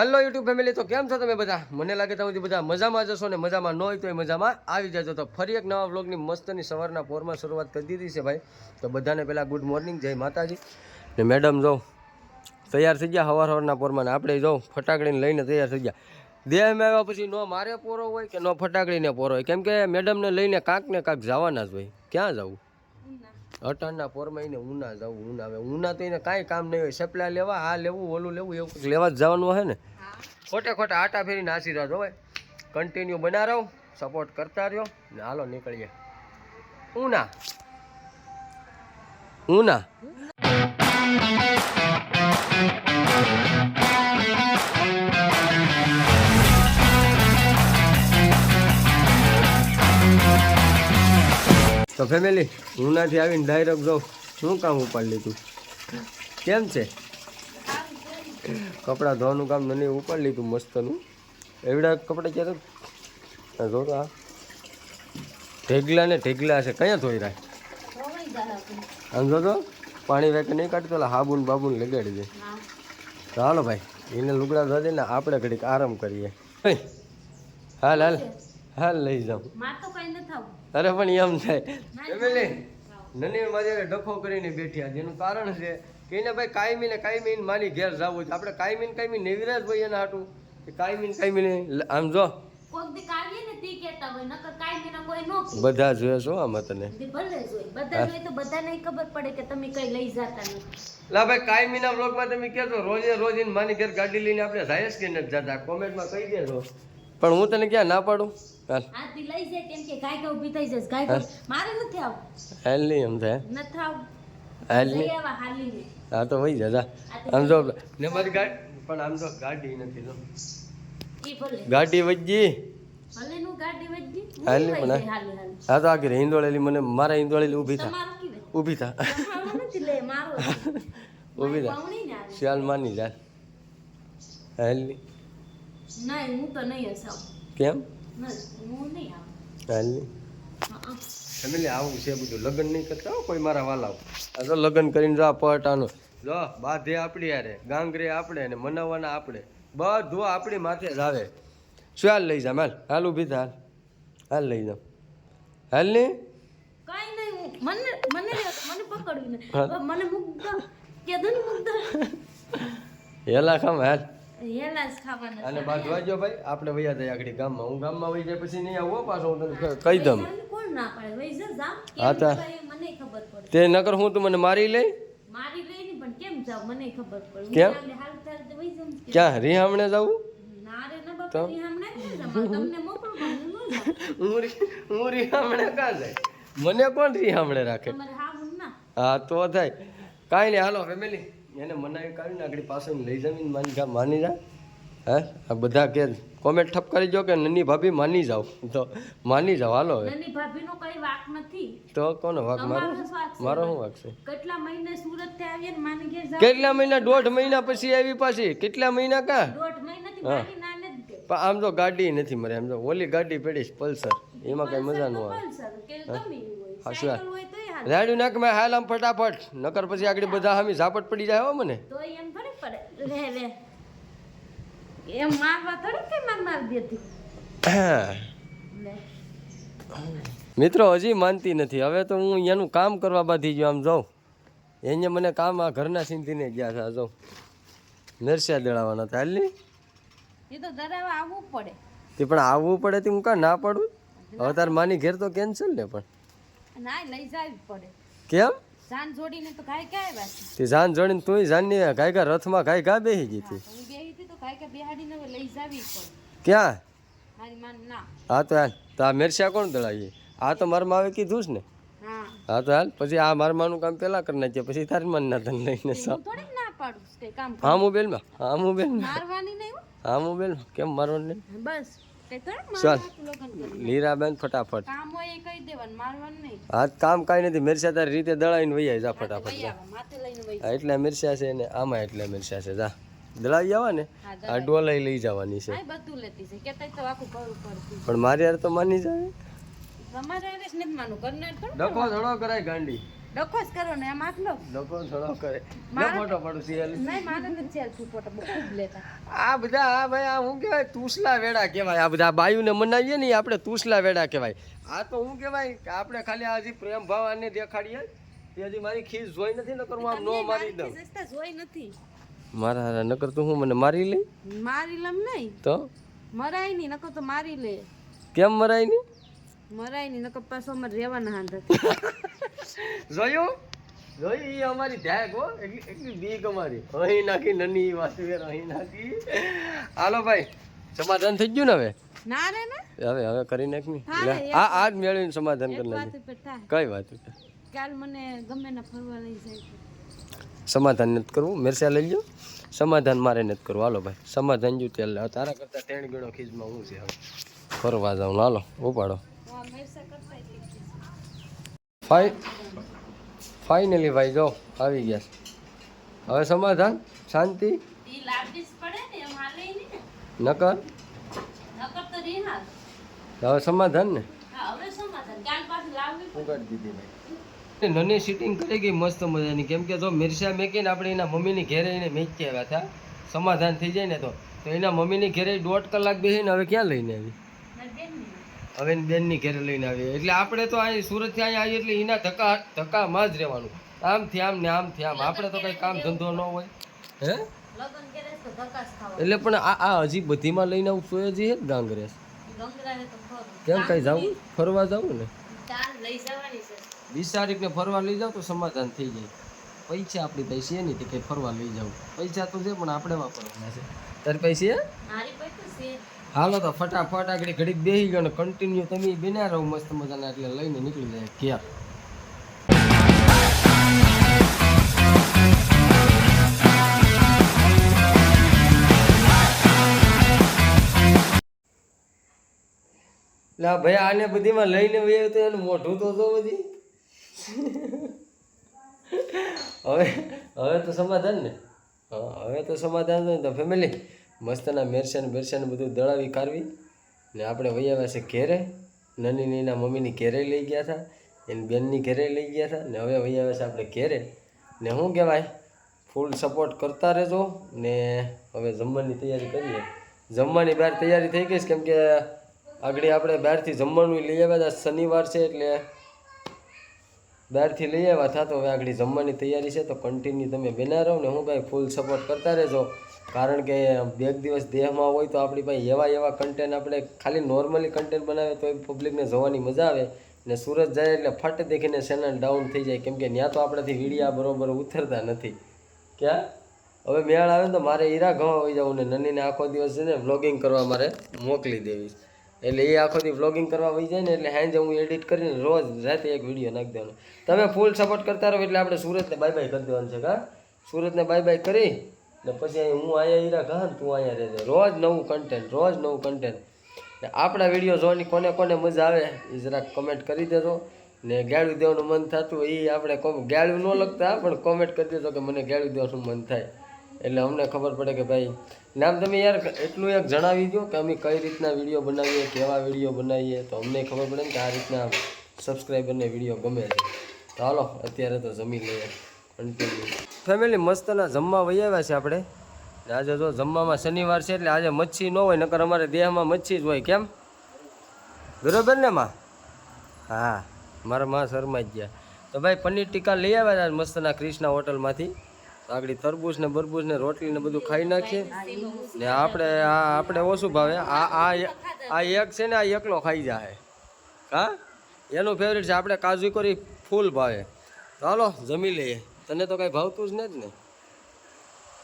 હાલો YouTube family, તો કેમ છો તમે બધા? મને લાગે તમે બધા મજામાં જશો ને મજામાં ન હોય તો એ મજામાં. આવી જજો તો ફરી એક નવા વ્લોગની મસ્તની સવારના પોરમાં શરૂઆત કરી દીધી છે ભાઈ. તો બધાને પહેલાં ગુડ મોર્નિંગ જય માતાજી. ને મેડમ જો, તૈયાર થઈ ગયા સવાર સવારના પોરમાં ને આપણે જો ફટાકડીને લઈને તૈયાર થઈ ગયા. દેહમાં આવ્યા પછી ન મારે પોરો હોય કે ન ફટાકડીને પોરો હોય. કેમ કે મેડમને લઈને કાંક ને કાંક જવાના જ હોય. ક્યાં જવું? અટાણના પોરમાં એને ઉના જવું ઉના આવે. ઉના તો એને કાંઈ કામ નહીં હોય. સપ્લાય લેવા આ લેવું, ઓલું લેવું, એવું લેવા જ જવાનું હોય ને. ખોટે ખોટા આટા ફેરીને આશીર્વાદ હોય કન્ટિન્યુ બના રહો સપોર્ટ કરતા રહ્યો. ને હાલો નીકળીએ. ઉના ઉના તો ફેમિલી ઉનાથી આવીને ડાયરેક્ટ જાઉં શું કામ ઉપાડી લીધું? કેમ છે? કપડાં ધોવાનું કામ મને ઉપાડી લીધું મસ્તનું. એવડા કપડાં ક્યારે જો આ. ઢેગલા ને ઢેગલા છે કયા ધોઈ રહ્યા આમ જો તો પાણી વેકે નહીં કાઢતો એટલે હાબુન બાબુન લગાડી દે. હાલો ભાઈ એને લુગડા ધોઈ દે ને આપણે ઘડીક આરામ કરીએ. હે, હાલ હાલ. હાલ લઈ જાઉં. માર તો કઈ ન થાવું અરે પણ એમ થાય. ફેમિલી નની મારી ડખો કરીને બેઠ્યા જેનું કારણ છે કે એને ભાઈ કાયમી ને કાયમી માની ઘેર જવું છે. આપણે કાયમી ને કાયમી નેવિરાજ ભાઈ એના હાટું. કે કાયમી ને કાયમી આમ જો. બધા જોઈએ છો આમાં તને દી ભલે જ બધા જોઈએ તો બધાને ય ખબર પડે કે તમે કઈ લઈ જતા નથી. લા ભાઈ કાયમી ના બ્લોગમાં તમે કહેતો રોજે રોજ મારી માની ઘેર ગાડી લઈને આપણે જાય જ કે નથી જતા? કોમેન્ટમાં કહી દેજો. પણ હું તને ક્યાં ના પાડું? હાલ. આ તી લઈ જાય કેમ કે ગાય કા ઊભી થઈ જશે. ગાય મારે નથી આવ હાલ નહીં એમ થાય. નથી આવ હાલ લઈ નહીં આવા હાલીને. હા તો વહી જા આમ જો ને મારી ગાડી પણ આમ જો ગાડી નથી જો. ઈ ભલે. ગાડી વજી ભલે નું ગાડી વજી હાલી પણ હાલી હાલી હા. તો આગળ હિંદોળેલી મને મારા હિંદોળેલી ઊભી થા. ઊભી થા. તમારું નથી લે મારું ઊભી થા. શિયાળ માની જાય હાલ નહીં હું તો નહીં હસાવ. કેમ? નહીં નહીં આવું હાલ હા ફેમિલી આવું છે બધું. લગ્ન નહીં કરતા હો કોઈ મારા વાલાઓ. આ તો લગ્ન કરીને જા આ જો બાધે આપણી યારે ગાંગરે આપણે અને મનાવવાના આપણે. બધું આપણી માથે જ આવે. શું હાલ લઈ જા હાલ હાલ ઊભી થા હાલ. હાલ લઈ જાઉં હાલ ને? કાઈ નહીં મને મને મને પકડવી મને મુગ્ધ કેદન મુગ્ધ હેલા ખામ હાલ. અને બાંધવા જો ભાઈ આપણે વૈયા જાય આગળ ગામમાં. હું ગામમાં વહી જાય પછી નહીં આવો પાછો હું તને કહી દઉં. હા તા. તે નકર હું તું મને મારી લઈ? મારી લઈ પણ કેમ તો ક્યાં રીહામણે જવું તમને હું રીહામણે કાં જાય? મને કોણ રીહામણે રાખે? હા હા તો થાય. કાંઈ નહીં હાલો ફેમિલી એને મનાવી કાઢીને આગળ પાછળ લઈ જમીન માની જા માની જા. હે? આ બધા કે કોમેન્ટ ઠપ કરી જો કે નની ભાભી માની જાઓ. તો માની જાઓ હાલો હવે. નાની ભાભીનો કઈ વાક નથી. તો કોનો વાક? મારો? મારો શું વાક છે? કેટલા મહિને સુરતથી આવીએ ને માની ઘેર જાવ કેટલા મહિના દોઢ મહિના પછી આવી પાછી? કેટલા મહિના કા? દોઢ મહિનાથી હા. મારી નાને પણ આમ તો ગાડી નથી મરે આમ તો ઓલી ગાડી પડી પલ્સર. એમાં કઈ મજા ન આવે પલ્સર કે ગમી હોય. સાયકલ હોય રાડ્યું નાખ મેં હાલ આમ ફટાફટ. નકર પછી આગળ બધા હામી ઝાપટ પડી જાય હો મને. તો એમ થોડી પડે. રે રે. એમ મારવા થોડી કે માર માર દેતી મિત્રો હજી માનતી નથી. હવે તો હું એનું કામ કરવા બાંધી ગયો આમ જાઉં. એને મને કામ આ ઘરના સિંધીને ગયા હતા જાઉં. નરસિયા દળાવવાના હતા હાલ એ તો દરાવા આવવું પડે. તે પણ આવવું પડે તે હું કાં ના પડું? હવે તાર માની ઘેર તો કેન્સલ ને પણ. ના લઈ જાવી પડે. કેમ? જાન જોડીને તો કાંઈ કાંઈ વાત તે જાન જોડીને તુંય જાનની ગાય ગા રથમાં ગાય ગા બેહી ગઈ હતી. હું બેહી હતી તો ગાય કાંઈ બેહાડીને હવે લઈ જાવી પડે. ક્યાં? મારી માન ના. હા તો હાલ. તો આ કોણ દળાવીએ? આ તો મારા માવે કીધું જ ને. હા. હા તો હાલ. પછી આ મારા માનું કામ પેલા કરી નાખીએ. પછી તારી માન ના તને લઈને થોડીક ના પાડું કામ હા મોબાઈલમાં. હા મોબાઈલમાં. મારવાની નહીં હો. મોબાઈલમાં. કેમ મારવાની બસ. ચાલ. લીરાબેન ફટાફટ. કામ હોય એ કહી દેવાનું મારવાનું નહીં. હા કામ કાંઈ નથી. મિરસા તારી રીતે દળાવીને વૈયા જા ફટાફટ એટલે મિરસા છે ને આમાં એટલા મિરસા છે જા. દળાવી આવવા ને? આ ડોલાઈ લઈ જવાની છે. પણ મારી યાર તો માની જાય. તમારે એને જ નથી માનું કરનાર થોડું ડખો ધડો કરાય ગાંડી. ડખો જ કરો ને એમ આટલો ડખો થોડો કરે. ના ફોટો પાડું સિયલ નહીં મારે નથી સેલ્ફી ફોટો ખૂબ લેતા. આ બધા આ ભાઈ આ શું કહેવાય તુસલા વેડા કહેવાય. આ બધા બાયુને મનાવીએ ને આપણે તુસલા વેડા કહેવાય. આ તો હું કહેવાય કે આપણે ખાલી આ હજી પ્રેમ ભાવ આને દેખાડીએ તે હજી મારી ખીસ જોઈ નથી નકર હું આમ નો મારી દઉં. જોઈ નથી. મારા હારા નકર તો હું મને મારી લઈ મારી લમ નહીં. તો? મરાય નહીં નકર તો મારી લે. કેમ મરાય નહીં? મરાય નહીં નકર પાછો અમારે રહેવાના હાંધ. જોયું? જોયું? ઈ અમારી ધ્યાક હો. એટલી એટલી બીક અમારી. અહીં નાખી નની વાત વેર અહીં નાખી. હાલો ભાઈ સમાધાન થઈ ગયું ને હવે? ના રે ને? હવે હવે કરી નાખની આ આજ મેળવીને સમાધાન કરી થાય. કઈ વાત કાલ મને ગમે ના ફરવા લઈ જાય સમાધાન નથી કરવું. મેરસા લઈ લો સમાધાન મારે નથી કરવું. હાલો ભાઈ સમાધાન જો તેલ તારા કરતા ત્રણ ગણો ખીજમાં હું છે હવે. ફરવા જાઉં. હાલો ઉપાડો. ફાઇનલી ભાઈ જો આવી ગયા હવે સમાધાન? શાંતિ? નકર? હવે સમાધાન ને? નની સીટિંગ કરી ગઈ મસ્ત મજાની. કેમ કે જો મિરસા મેકીને આપણે એના મમ્મીની ઘેરે એને મેચી આવ્યા હતા. સમાધાન થઈ જાય ને તો એના મમ્મીની ઘેરે દોઢ કલાક બેસીને હવે ક્યાં લઈને આવી. હવે બેનની ઘેરે લઈને આવીએ. એટલે આપણે તો અહીં સુરતથી અહીંયા આવીએ એટલે એના ધક્કા ધક્કામાં જ રહેવાનું. આમથી આમ ને આમથી આમ. આપણે તો કંઈ કામ ધંધો ન હોય. હે? એટલે પણ આ આ હજી બધીમાં લઈને આવું સોય હજી હે જ ગાંગરેસ કેમ કઈ જવું ફરવા જવું ને? વીસ તારીખને ફરવા લઈ જાવ તો સમાધાન થઈ જાય. પૈસા આપણી પાસે નહીં તો કંઈ ફરવા લઈ જાવ પૈસા તો છે પણ આપણે વાપરવાના છે. તારી પૈસા હાલો તો ફટાફટ આગળ ઘડીક બેસી ગયો ને કન્ટિન્યુ તમે બિના રહો મસ્ત મજાના એટલે લઈને નીકળી જાય ક્યાં લા ભાઈ આને બધીમાં લઈને વહી તો એનું મોઢું તો જો બધી. હવે હવે તો સમાધાન ને? હવે તો સમાધાન તો ફેમિલી મસ્તના મેરસાન બેરસાન બધું દળાવી કાઢવી ને આપણે વહી આવ્યા ઘેરે. નાની નીના મમ્મીની ઘેરે લઈ ગયા હતા, એની બેનની ઘેરે લઈ ગયા હતા ને હવે વહી આવ્યા આપણે ઘેરે. ને શું કહેવાય ફૂલ સપોર્ટ કરતા રહેજો ને હવે જમવાની તૈયારી કરીએ. જમવાની બહાર તૈયારી થઈ ગઈ છે, કેમ કે આગળ આપણે બહારથી જમવાનું લઈ આવ્યા હતા, શનિવાર છે એટલે બહારથી લઈ આવ્યા હતા, તો હવે આગળ જમવાની તૈયારી છે, તો કન્ટિન્યુ તમે બના રહો ને હું કાંઈ ફૂલ સપોર્ટ કરતા રહેજો. કારણ કે બે દિવસ દેહમાં હોય તો આપણી પાસે એવા એવા કન્ટેન્ટ આપણે ખાલી નોર્મલી કન્ટેન્ટ બનાવે તો એ પબ્લિકને જોવાની મજા આવે. ને સુરત જાય એટલે ફટ દેખીને ચેનલ ડાઉન થઈ જાય. કેમ કે ત્યાં તો આપણાથી વીડિયા બરોબર ઉતરતા નથી. ક્યાં? હવે મેળ આવે ને તો મારે હીરા ઘવા હોઈ જવું ને નનીને આખો દિવસ છે ને વ્લોગિંગ કરવા મારે મોકલી દેવી એટલે એ આખો દી વ્લોગિંગ કરવા વહી જાય ને એટલે હાંજે હું એડિટ કરીને રોજ રાતે એક વીડિયો નાખી દેવાનો. તમે ફૂલ સપોર્ટ કરતા રહો એટલે આપણે સુરતને બાય બાય કરી દેવાનું છે, કા? સુરતને બાય બાય કરી ને પછી અહીં હું અહીંયા હીરા ને તું અહીંયા રહેજે. રોજ નવું કન્ટેન્ટ રોજ નવું કન્ટેન્ટ ને આપણા વીડિયો જોવાની કોને કોને મજા આવે, એ જરાક કમેન્ટ કરી દેજો. ને ગાળું દેવાનું મન થતું એ આપણે ગાળું ન લખતા, પણ કોમેન્ટ કરી દેજો કે મને ગાળું દેવાનું મન થાય. એટલે અમને ખબર પડે કે ભાઈ, નામ તમે યાર એટલું એક જણાવી દો કે અમે કઈ રીતના વીડિયો બનાવીએ, કેવા વીડિયો બનાવીએ, તો અમને ખબર પડે ને કે આ રીતના સબસ્ક્રાઈબરને વીડિયો ગમે છે. હાલો, અત્યારે તો જમી લઈએ. કન્ટિન્યુ ફેમિલી મસ્તના જમવા વહી આવ્યા છે આપણે. આજે જો જમવામાં શનિવાર છે એટલે આજે મચ્છી ન હોય, નકર અમારે દેહમાં મચ્છી જ હોય. કેમ? બરોબર ને માં? હા, મારા માં શરમાઈ ગયા. તો ભાઈ, પનીર ટીકા લઈ આવ્યા હતા મસ્તના ક્રિષ્ના હોટલમાંથી. આગળ તરબૂચ ને બરબૂચ ને રોટલી ને બધું ખાઈ નાખીએ. ને આપણે આ, આપણે ઓછું ભાવે. આ આ આ એક છે ને, આ એકલો ખાઈ જાય હા? એનું ફેવરેટ છે, આપણે કાજુ કરી ફૂલ ભાવે. ચાલો જમી લઈએ. તને તો કઈ ભાવતું જ નથી ને?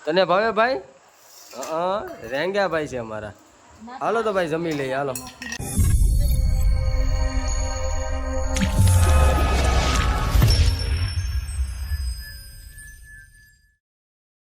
તને ભાવે ભાઈ? હા રેંગ્યા ભાઈ છે અમારા. હાલો તો ભાઈ જમી લઈએ, હાલો.